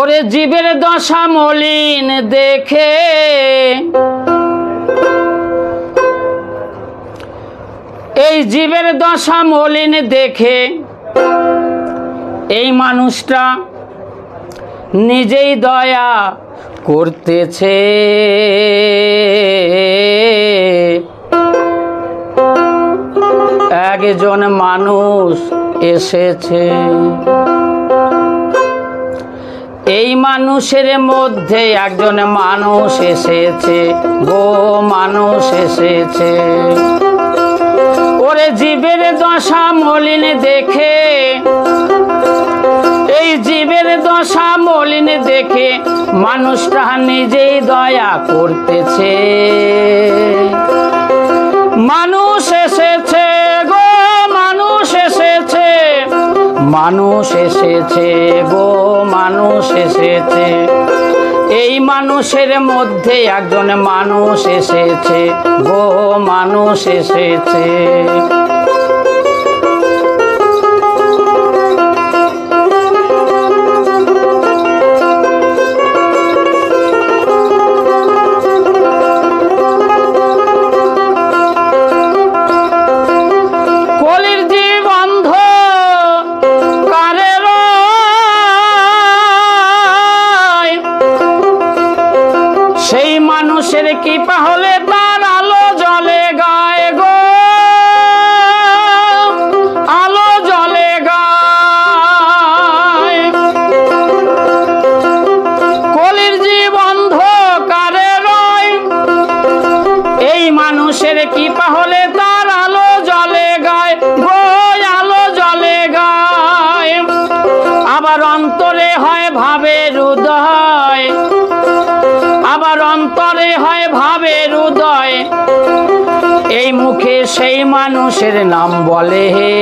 ওরে জীবের দশা মলিন দেখে। এই জীবের দশা মলিন দেখে এই মানুষটা নিজেই দয়া করতেছে। একজন মানুষ এসেছে। এই মানুষের মধ্যে একজন মানুষ এসেছে গো মানুষ এসেছে। ওরে জীবের দশা মলিন দেখে, এই জীবের দশা মলিন দেখে মানুষটা নিজেই দয়া করতেছে। মানুষ মানুষ এসেছে গো মানুষ এসেছে। এই মানুষের মধ্যে একজন মানুষ এসেছে গো মানুষ এসেছে। মানুষের কৃপা হলে তার আবার অন্তরে হয় ভাবের উদয় আবার অন্তরে হয় ভাবের উদয় এই মুখে সেই মানুষের নাম বলে হে।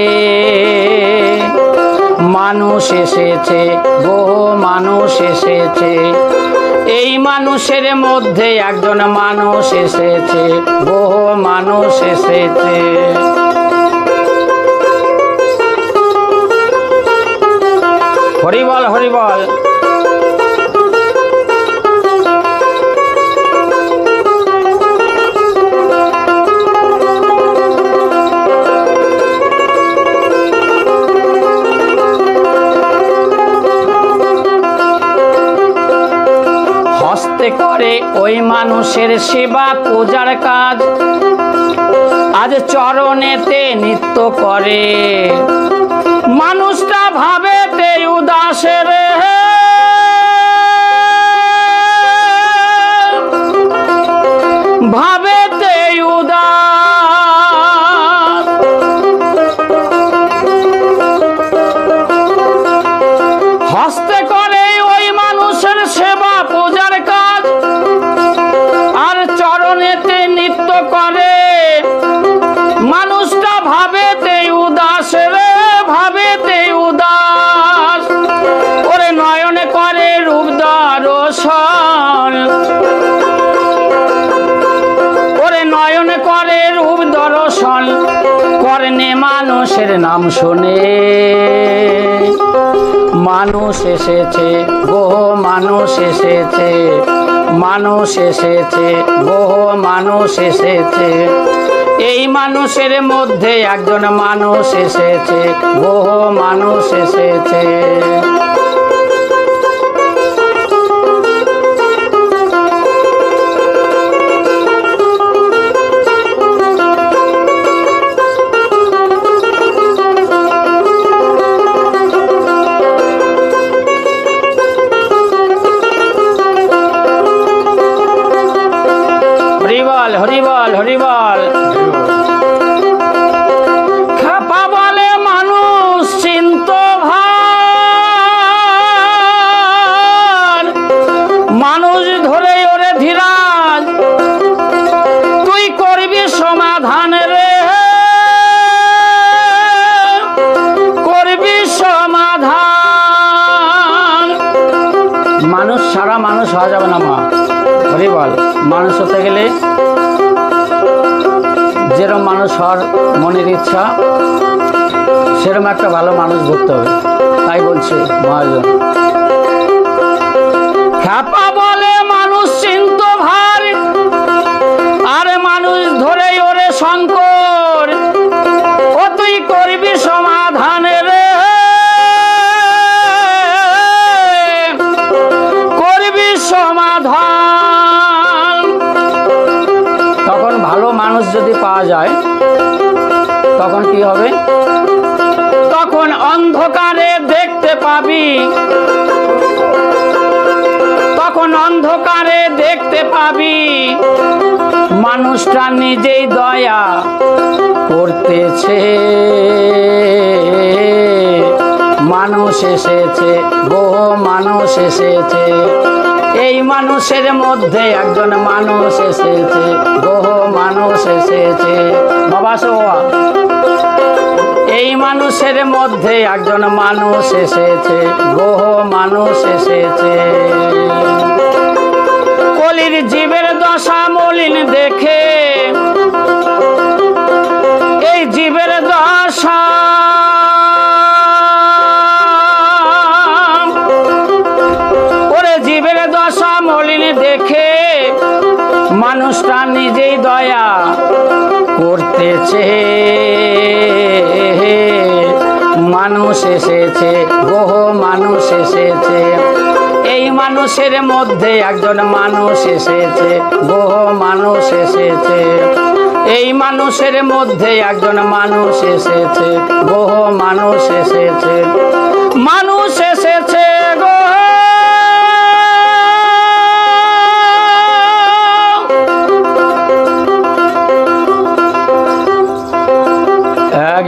মানুষ এসেছে, বহু মানুষ এসেছে। এই মানুষের মধ্যে একজন মানুষ এসেছে, বহু মানুষ এসেছে। হরিবল হরিবল। হস্তে করে ওই মানুষের সেবা, পূজার কাজ। আজ চরণেতে নৃত্য করে। মানুষটা ভাবে উদাসের ভাবে ওরে নয়নে করে রূপ দর্শন, কর্ণে মানুষের নাম শোনে। মানুষ এসেছে, গো মানুষ এসেছে মানুষ এসেছে, গো মানুষ এসেছে। এই মানুষের মধ্যে একজন মানুষ এসেছে বহু মানুষ এসেছে। হরিবল হরিবল হরিবল খাপা বলে মানুষ ধরে ওরে তুই করবি করবি সমাধান। মানুষ ছাড়া মানুষ হওয়া যাবে না মা। হরি বল, মানুষ হতে গেলে যেরকম মানুষ হওয়ার মনের ইচ্ছা সেরকম একটা ভালো মানুষ ধরতে হবে। তাই বলছে, মহাজন। খ্যাপা বলে মানুষ চিন্ত ভার, আরে মানুষ ধরেই ওরে শঙ্কর মানুষ যদি পাওয়া যায়, তখন কি হবে? তখন অন্ধকারে দেখতে পাবি। তখন অন্ধকারে দেখতে পাবি। মানুষটা নিজেই দয়া করতেছে। মানুষ এসেছে, বহু মানুষ এসেছে। এই মানুষের মধ্যে একজন মানুষ এসেছে, বহু মানুষ এসেছে। বাবা সোয়া এই মানুষের মধ্যে একজন মানুষ এসেছে, বহু মানুষ এসেছে। কলির জীবের দশা মলিন দেখে মানুষটা নিজেই দয়া করতেছে মানুষ এসেছে, বহু মানুষ এসেছে। এই মানুষের মধ্যে একজন মানুষ এসেছে, বহু মানুষ এসেছে। এই মানুষের মধ্যে একজন মানুষ এসেছে, বহু মানুষ এসেছে। মানুষ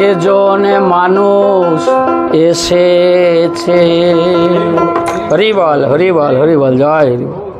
একজন মানুষ এসেছে হরি বল হরি বল হরি বল জয় হরি বল